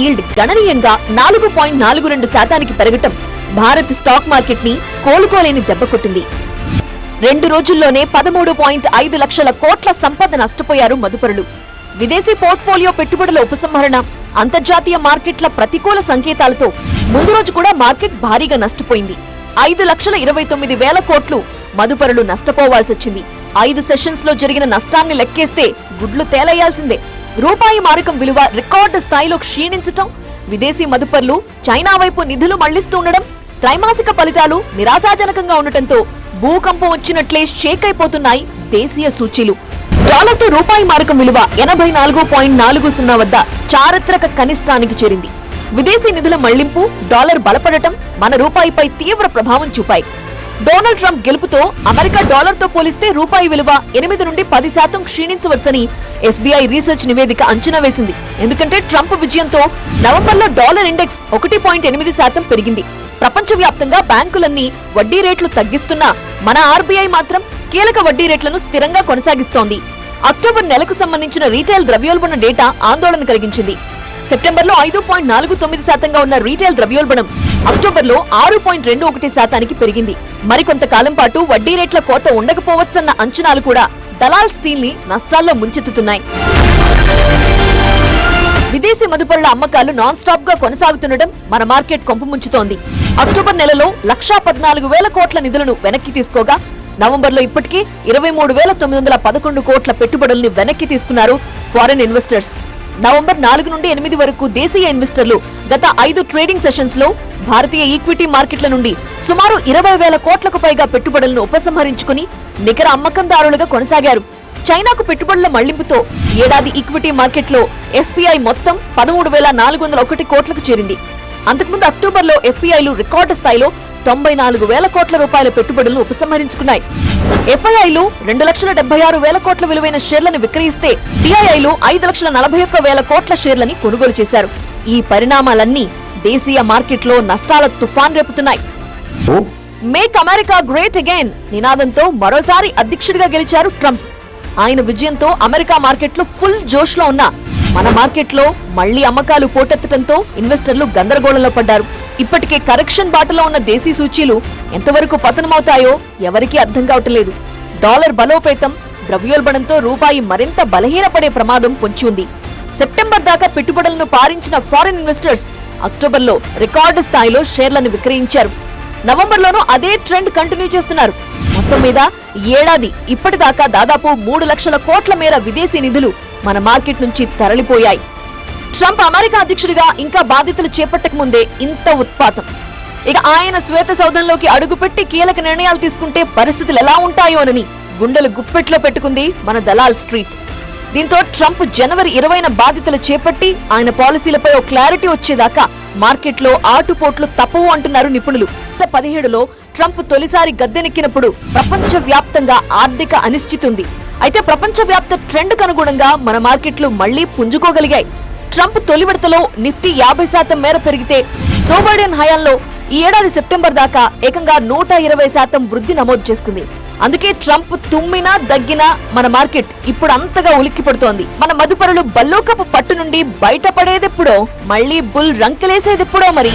Yield గణనీయంగా నాలుగు point నాలుగు రెండు శాతానికి పెరగటం భారత్ స్టాక్ మార్కెట్ని కోలుకోలేని దెబ్బకొట్టింది రెండు రోజుల్లోనే పదమూడు పాయింట్ ఐదు లక్షల కోట్ల సంపద నష్టపోయారు మదుపరులు. విదేశీ పోర్ట్ఫోలియో పెట్టుబడుల ఉపసంహరణ అంతర్జాతీయ మార్కెట్ల ప్రతికూల సంకేతాలతో ముందు రోజు కూడా మార్కెట్ భారీగా నష్టపోయింది. ఐదు లక్షల ఇరవై తొమ్మిది వేల కోట్లు మదుపరులు నష్టపోవాల్సి వచ్చింది ఐదు సెషన్స్లో జరిగిన నష్టాన్ని లెక్కేస్తే గుడ్లు తేలయ్యాల్సిందే రూపాయి మారకం విలువ రికార్డు స్థాయిలో క్షీణించటం విదేశీ మదుపర్లు చైనా వైపు నిధులు మళ్ళిస్తూ ఉండడం త్రైమాసిక ఫలితాలు నిరాశాజనకంగా ఉండటంతో భూకంపం వచ్చినట్లే షేక్ అయిపోతున్నాయి దేశీయ సూచీలు. డాలర్తో రూపాయి మారకం విలువ ఎనభై నాలుగు పాయింట్ నాలుగు సున్నా వద్ద చారిత్రక కనిష్టానికి చేరింది. విదేశీ నిధుల మళ్ళింపు డాలర్ బలపడటం మన రూపాయిపై తీవ్ర ప్రభావం చూపాయి. డొనాల్డ్ ట్రంప్ గెలుపుతో అమెరికా డాలర్తో పోలిస్తే రూపాయి విలువ ఎనిమిది నుండి పది శాతం క్షీణించవచ్చని ఎస్బీఐ రీసెర్చ్ నివేదిక అంచనా వేసింది. ఎందుకంటే ట్రంప్ విజయంతో నవంబర్లో డాలర్ ఇండెక్స్ ఒకటి పాయింట్ ఎనిమిది శాతం పెరిగింది. ప్రపంచవ్యాప్తంగా బ్యాంకులన్నీ వడ్డీ రేట్లు తగ్గిస్తున్నా మన ఆర్బీఐ మాత్రం కీలక వడ్డీ రేట్లను స్థిరంగా కొనసాగిస్తోంది. అక్టోబర్ నెలకు సంబంధించిన రీటైల్ ద్రవ్యోల్బణ డేటా ఆందోళన కలిగించింది. సెప్టెంబర్లో ఐదు పాయింట్ నాలుగు తొమ్మిది శాతంగా ఉన్న రీటైల్ ద్రవ్యోల్బణం అక్టోబర్లో ఆరు పాయింట్ రెండు ఒకటి శాతానికి పెరిగింది. మరికొంతకాలం పాటు వడ్డీ రేట్ల కోత ఉండకపోవచ్చన్న అంచనాలు కూడా దలాల్ స్టీల్ని నష్టాల్లో ముంచెత్తుతున్నాయి. విదేశీ మదుపరుల అమ్మకాలు నాన్ స్టాప్గా కొనసాగుతుండడం మన మార్కెట్ కొంపు ముంచుతోంది. అక్టోబర్ నెలలో లక్షా పద్నాలుగు వేల కోట్ల నిధులను వెనక్కి తీసుకోగా నవంబర్లో ఇప్పటికే ఇరవై మూడు వేల తొమ్మిది వందల పదకొండు కోట్ల పెట్టుబడుల్ని వెనక్కి తీసుకున్నారు ఫారెన్ ఇన్వెస్టర్స్. నవంబర్ నాలుగు నుండి ఎనిమిది వరకు దేశీయ ఇన్వెస్టర్లు గత ఐదు ట్రేడింగ్ సెషన్స్లో భారతీయ ఈక్విటీ మార్కెట్ల నుండి సుమారు ఇరవై వేల కోట్లకు పైగా పెట్టుబడులను ఉపసంహరించుకుని నికర అమ్మకందారులుగా కొనసాగారు. చైనాకు పెట్టుబడుల మళ్ళింపుతో ఏడాది ఈక్విటీ మార్కెట్లో ఎఫ్పీఐ మొత్తం పదమూడు వేల నాలుగు వందల ఒకటి కోట్లకు చేరింది. అంతకుముందు అక్టోబర్లో ఎఫ్పీఐలు రికార్డు స్థాయిలో తొంభై నాలుగు వేల కోట్ల రూపాయల పెట్టుబడులను ఉపసంహరించుకున్నాయి. ఎఫ్ఐఐలు రెండు లక్షల డెబ్బై ఆరు వేల కోట్ల విలువైన షేర్లను విక్రయిస్తే డిఐఐలు ఐదు లక్షల నలభై ఒక్క వేల కోట్ల షేర్లని కొనుగోలు చేశారు. ఈ పరిణామాలన్నీ దేశీయ మార్కెట్లో నష్టాల తుఫాన్ రేపుతున్నాయి. మేక్ అమెరికా గ్రేట్ అగైన్ నినాదంతో మరోసారి అధ్యక్షుడిగా గెలిచారు ట్రంప్. ఆయన విజయంతో అమెరికా మార్కెట్లు ఫుల్ జోష్లో ఉన్న మన మార్కెట్లో మళ్ళీ అమ్మకాలు పోటెత్తడంతో ఇన్వెస్టర్లు గందరగోళంలో పడ్డారు. ఇప్పటికే కరెక్షన్ బాటలో ఉన్న దేశీ సూచీలు ఎంతవరకు పతనమవుతాయో ఎవరికీ అర్థం కావటం లేదు డాలర్ బలోపేతం ద్రవ్యోల్బణంతో రూపాయి మరింత బలహీనపడే ప్రమాదం పొంచి ఉంది. సెప్టెంబర్ దాకా పెట్టుబడులను పారించిన ఫారిన్ ఇన్వెస్టర్స్ అక్టోబర్లో రికార్డు స్థాయిలో షేర్లను విక్రయించారు. నవంబర్లోనూ అదే ట్రెండ్ కంటిన్యూ చేస్తున్నారు. మొత్తం మీద ఏడాది ఇప్పటిదాకా దాదాపు మూడు లక్షల కోట్ల మేర విదేశీ నిధులు మన మార్కెట్ నుంచి తరలిపోయాయి. ట్రంప్ అమెరికా అధ్యక్షుడిగా ఇంకా బాధ్యతలు చేపట్టక ముందే ఇంత ఉత్పాతం. ఇక ఆయన శ్వేత సౌధంలోకి అడుగుపెట్టి కీలక నిర్ణయాలు తీసుకుంటే పరిస్థితులు ఎలా ఉంటాయోనని గుండెలు గుప్పెట్లో పెట్టుకుంది మన దలాల్ స్ట్రీట్. దీంతో ట్రంప్ జనవరి ఇరవైన బాధ్యతలు చేపట్టి ఆయన పాలసీలపై ఓ క్లారిటీ వచ్చేదాకా మార్కెట్లో ఆటుపోట్లు తప్పవు అంటున్నారు నిపుణులు. పదిహేడులో ట్రంప్ తొలిసారి గద్దెనెక్కినప్పుడు ప్రపంచ వ్యాప్తంగా ఆర్థిక అనిశ్చితి ఉంది. అయితే ప్రపంచవ్యాప్త ట్రెండ్ అనుగుణంగా మన మార్కెట్లు మళ్ళీ పుంజుకోగలిగాయి. ట్రంప్ తొలి విడతలో నిఫ్టీ యాభై శాతం మేర పెరిగితే జో బైడెన్ హయాంలో ఈ ఏడాది సెప్టెంబర్ దాకా ఏకంగా నూట ఇరవై శాతం వృద్ధి నమోదు చేసుకుంది. అందుకే ట్రంప్ తుమ్మినా దగ్గినా మన మార్కెట్ ఇప్పుడు అంతగా ఉలిక్కి పడుతోంది. మన మదుపరులు బల్లోకపు పట్టు నుండి బయటపడేదెప్పుడో మళ్ళీ బుల్ రంకెలేసేదెప్పుడో మరి.